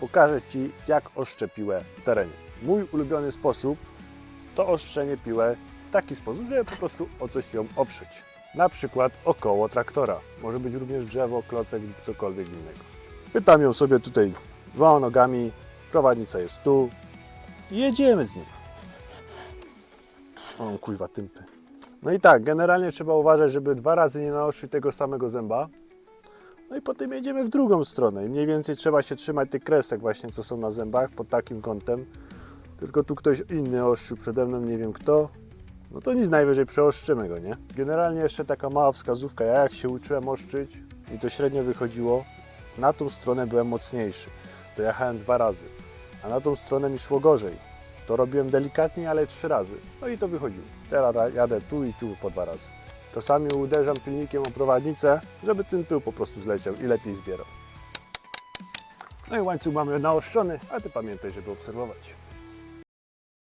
pokażę Ci, jak oszczę piłę w terenie. Mój ulubiony sposób to oszczenie piłę w taki sposób, żeby po prostu o coś ją oprzeć. Na przykład około traktora. Może być również drzewo, klocek lub cokolwiek innego. Pytam ją sobie tutaj dwoma nogami, prowadnica jest tu i jedziemy z nim. O kuźwa tympy. No i tak, generalnie trzeba uważać, żeby dwa razy nie naostrzyć tego samego zęba. No i potem jedziemy w drugą stronę. I mniej więcej trzeba się trzymać tych kresek właśnie, co są na zębach, pod takim kątem. Tylko tu ktoś inny ostrzył przede mną, nie wiem kto. No to nic, najwyżej przeoszczymy go, nie? Generalnie jeszcze taka mała wskazówka. Ja jak się uczyłem oszczyć i to średnio wychodziło, na tą stronę byłem mocniejszy. To jechałem dwa razy. A na tą stronę mi szło gorzej. To robiłem delikatnie, ale trzy razy. No i to wychodziło. Teraz ra- jadę tu i tu po dwa razy. Czasami uderzam pilnikiem o prowadnicę, żeby ten pył po prostu zleciał i lepiej zbierał. No i łańcuch mamy naoszczony, a Ty pamiętaj, żeby obserwować.